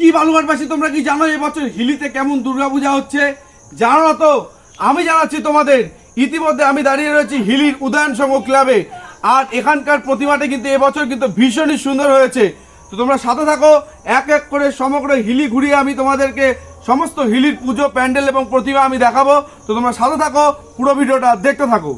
কি বালুঘাটবাসী তোমরা কি জানো এবছর হিলিতে কেমন দুর্গাপূজা হচ্ছে? জানো তো? আমি জানাচ্ছি তোমাদের, ইতিমধ্যে আমি দাঁড়িয়ে রয়েছি হিলির উদয়ন সংঘ ক্লাবে। আর এখানকার প্রতিমাটা কিন্তু এবছর কিন্তু ভীষণই সুন্দর হয়েছে। তো তোমরা সাথে থাকো, এক এক করে সমগ্র হিলি ঘুরিয়ে আমি তোমাদেরকে সমস্ত হিলির পুজো, প্যান্ডেল এবং প্রতিমা আমি দেখাবো। তো তোমরা সাথে থাকো, পুরো ভিডিওটা দেখতে থাকো।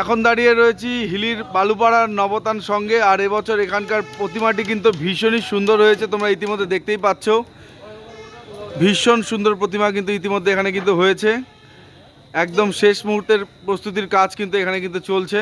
এখন দাঁড়িয়ে রয়েছি হিলির বালুপাড়ার নবতান সঙ্গে, আর এবছর এখানকার প্রতিমাটি কিন্তু ভীষণই সুন্দর হয়েছে, তোমরা ইতিমধ্যে দেখতেই পাচ্ছ। ভীষণ সুন্দর প্রতিমা কিন্তু ইতিমধ্যে এখানে কিন্তু হয়েছে। একদম শেষ মুহূর্তের প্রস্তুতির কাজ কিন্তু এখানে কিন্তু চলছে।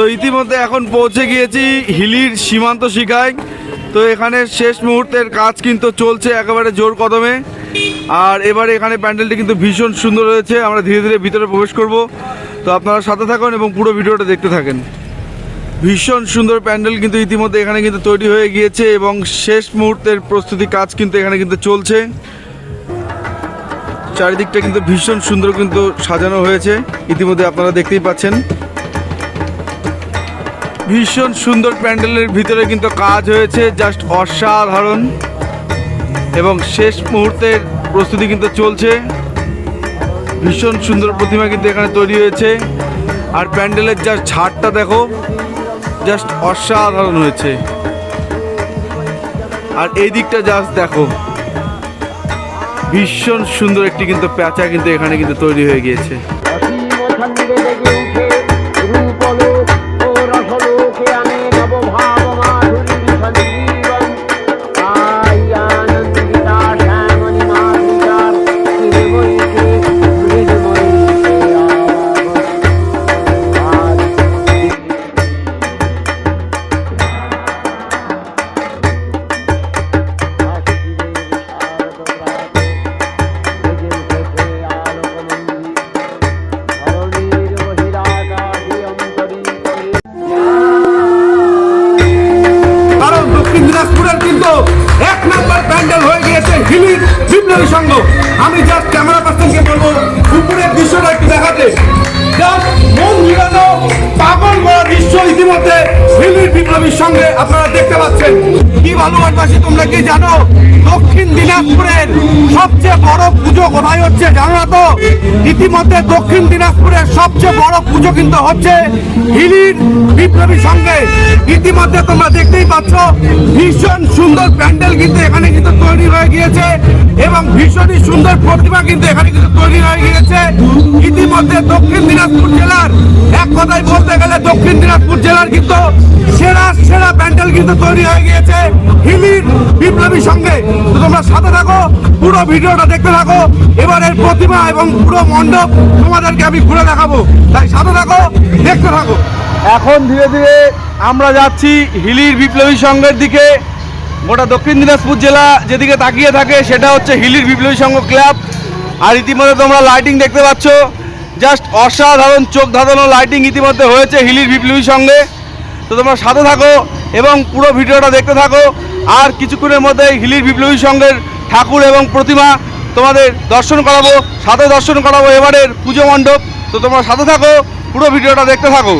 তো ইতিমধ্যে এখন পৌঁছে গিয়েছি হিলির সীমান্ত শিখায়। তো এখানে শেষ মুহূর্তের কাজ কিন্তু চলছে একেবারে জোর কদমে। আর এবারে এখানে প্যান্ডেলটি কিন্তু ভীষণ সুন্দর হয়েছে আমরা ধীরে ধীরে ভিতরে প্রবেশ করব। তো আপনারা সাথে থাকুন এবং পুরো ভিডিওটা দেখতে থাকেন। ভীষণ সুন্দর প্যান্ডেল কিন্তু ইতিমধ্যে এখানে কিন্তু তৈরি হয়ে গিয়েছে এবং শেষ মুহূর্তের প্রস্তুতি কাজ কিন্তু এখানে কিন্তু চলছে। চারিদিকটা কিন্তু ভীষণ সুন্দর কিন্তু সাজানো হয়েছে। ইতিমধ্যে আপনারা দেখতেই পাচ্ছেন। ভীষণ সুন্দর প্যান্ডেলের ভিতরে কিন্তু কাজ হয়েছে জাস্ট অসাধারণ। এবং শেষ মুহূর্তের প্রস্তুতি কিন্তু চলছে। ভীষণ সুন্দর প্রতিমা কিন্তু এখানে তৈরি হয়েছে। আর প্যান্ডেলের জাস্ট ছাড়টা দেখো জাস্ট অসাধারণ হয়েছে। আর এই দিকটা জাস্ট দেখো, ভীষণ সুন্দর একটি কিন্তু প্যাঁচা কিন্তু এখানে কিন্তু তৈরি হয়ে গিয়েছে। এক নাম্বার প্যান্ডেল হয়ে গিয়েছে হিলি বিপ্লবী সংঘ। আমি যার ক্যামেরা পার্সনকে বলব, উপরের দৃশ্যটা একটু দেখাতে। জাস্ট মন মিলানো পাগল করা দৃশ্য ইতিমধ্যে। হিলির বিপ্লবীর সঙ্গে আপনারা দেখতে পাচ্ছেন। কি ভালোবাসবাসী তোমরা কি জানো? দক্ষিণ দিনাজপুরের সবচেয়ে বড় পুজো কোথায় হচ্ছে জানো না তো? ইতিমধ্যে দক্ষিণ দিনাজপুরের সবচেয়ে বড় পুজো কিন্তু হচ্ছে হিলির বিপ্লবী সঙ্গে। ইতিমধ্যে তোমরা দেখতেই পাচ্ছ, ভীষণ সুন্দর প্যান্ডেল কিন্তু এখানে কিন্তু তৈরি হয়ে গিয়েছে এবং ভীষণই সুন্দর প্রতিমা কিন্তু এখানে কিন্তু তৈরি হয়ে গিয়েছে। ইতিমধ্যে দক্ষিণ দিনাজপুর জেলার, এক কথায় বলতে গেলে দক্ষিণ দিনাজপুর জেলার কিন্তু সেরা সেরা প্যান্ডেল কিন্তু তৈরি হয়ে গিয়েছে হিলির বিপ্লবীর সঙ্গে। তো তোমরা সাথে থাকো, পুরো ভিডিওটা দেখতে থাকো। এবারের প্রতিমা এবং পুরো মণ্ডপ তোমাদেরকে আমি ঘুরে দেখাবো। তাই সাথে থাকো, দেখতে থাকো। এখন ধীরে ধীরে আমরা যাচ্ছি হিলির বিপ্লবী সংঘের দিকে। গোটা দক্ষিণ দিনাজপুর জেলা যেদিকে তাকিয়ে থাকে, সেটা হচ্ছে হিলির বিপ্লবী সংঘ ক্লাব। আর ইতিমধ্যে তোমরা লাইটিং দেখতে পাচ্ছ। জাস্ট অসাধারণ চোখ ধাঁধানো লাইটিং ইতিমধ্যে হয়েছে হিলির বিপ্লবী সঙ্গে তো তোমরা সাথে থাকো এবং পুরো ভিডিওটা দেখতে থাকো। আর কিছুক্ষণের মধ্যে হিলির বিপ্লবী সংঘের ঠাকুর এবং প্রতিমা তোমাদের দর্শন করাবো, সাথে দর্শন করাবো এবারের পুজো মণ্ডপ। তো তোমরা সাথে থাকো, পুরো ভিডিওটা দেখতে থাকো।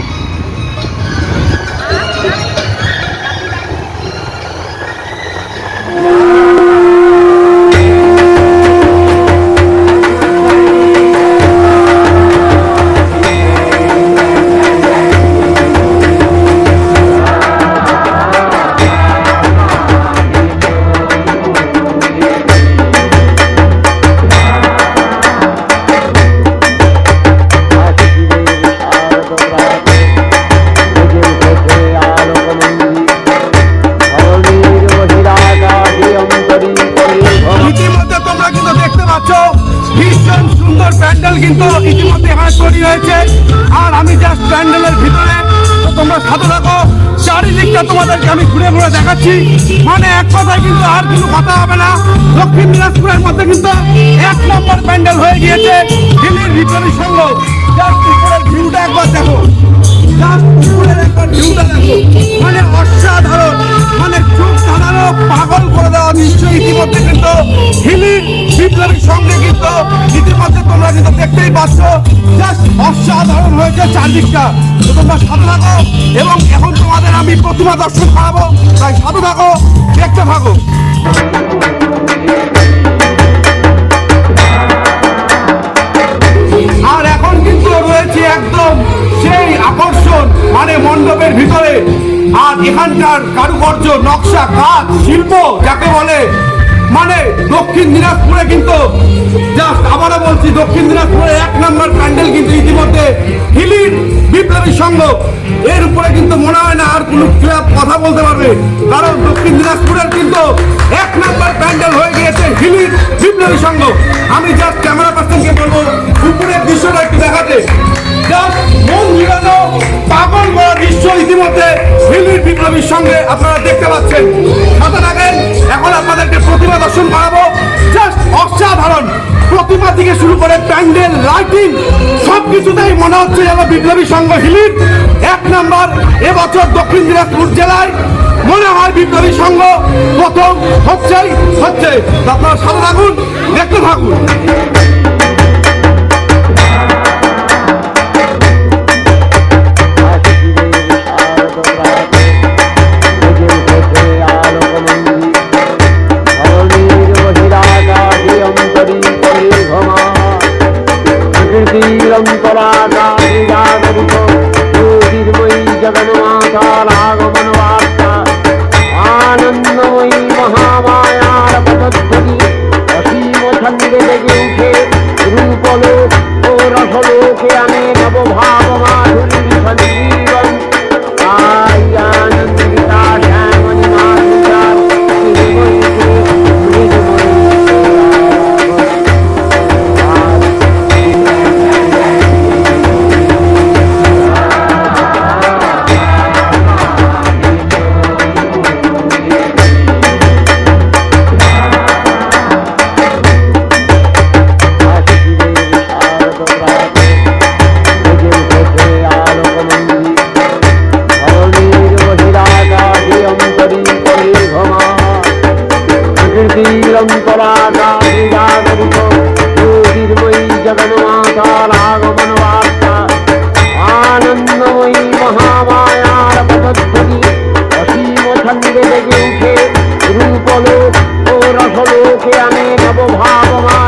এখানে তৈরি হয়েছে। আর আমি জাস্ট প্যান্ডেলের ভিতরে। তো তোমরা সাথে থাকো। চারিদিকটা তোমাদেরকে আমি ঘুরে ঘুরে দেখাচ্ছি। মানে এক কথায় কিন্তু আর কিছু কথা হবে না। দক্ষিণ দিনাজপুরের মধ্যে কিন্তু এক নম্বর প্যান্ডেল হয়ে গিয়েছে। দিল্লির ভিতরের সঙ্গ। জাস্ট ভিউটা একবার দেখো। তোমরা কিন্তু দেখতেই পাচ্ছ। অসাধারণ হয়েছে চারদিকটা। তো তোমরা সাথে থাকো এবং এখন তোমাদের আমি প্রতিমা দর্শন করাবো। তাই সাথে থাকো, দেখতে থাকো। আর এখন কিন্তু রয়েছে একদম সেই আকর্ষণ মানে মণ্ডপের ভিতরে। আর এখানকার কারুকার্য, নকশা, কাজ, শিল্প, যাকে বলে মানে দক্ষিণ দিনাজপুরে কিন্তু জাস্ট আবারও বলছি, দক্ষিণ দিনাজপুরে এক নম্বর প্যান্ডেল কিন্তু ইতিমধ্যে হিলির বিপ্লবী সংঘ। এর উপরে কিন্তু মনে হয় না আর কোনো ক্লাব কথা বলতে পারবে। কারণ দক্ষিণ দিনাজপুরের কিন্তু এক নম্বর প্যান্ডেল হয়ে গিয়েছে হিলির বিপ্লবী সংঘ। আমি জাস্ট ক্যামেরা পার্সনকে বলব, উপরের দৃশ্যটা একটু দেখাতে। পাগল করা দৃশ্য ইতিমধ্যে হিলির বিপ্লবীর সঙ্গে আপনারা দেখতে পাচ্ছেন। থাকেন এখন আপনাদেরকে প্রতিমা দর্শন করাবো। জাস্ট অসাধারণ প্রতিমা থেকে শুরু করে প্যান্ডেল, লাইটিং সব কিছুতেই মনে হচ্ছে যেন বিপ্লবী সংঘ হিলির এক নম্বর এবছর দক্ষিণ দিনাজপুর জেলায় মনে হয় বিপ্লবী সংঘ প্রথম হচ্ছে। হচ্ছে আপনারা সাথে থাকুন, দেখতে থাকুন। আনে জগন্মাতারাগমনবার্তা আনন্দময়ী মহামায়ার পদধ্বনি অসীম ছন্দে লেগে উঠে রূপলোক ও রসলোকে আমি নবভাব মাধুরী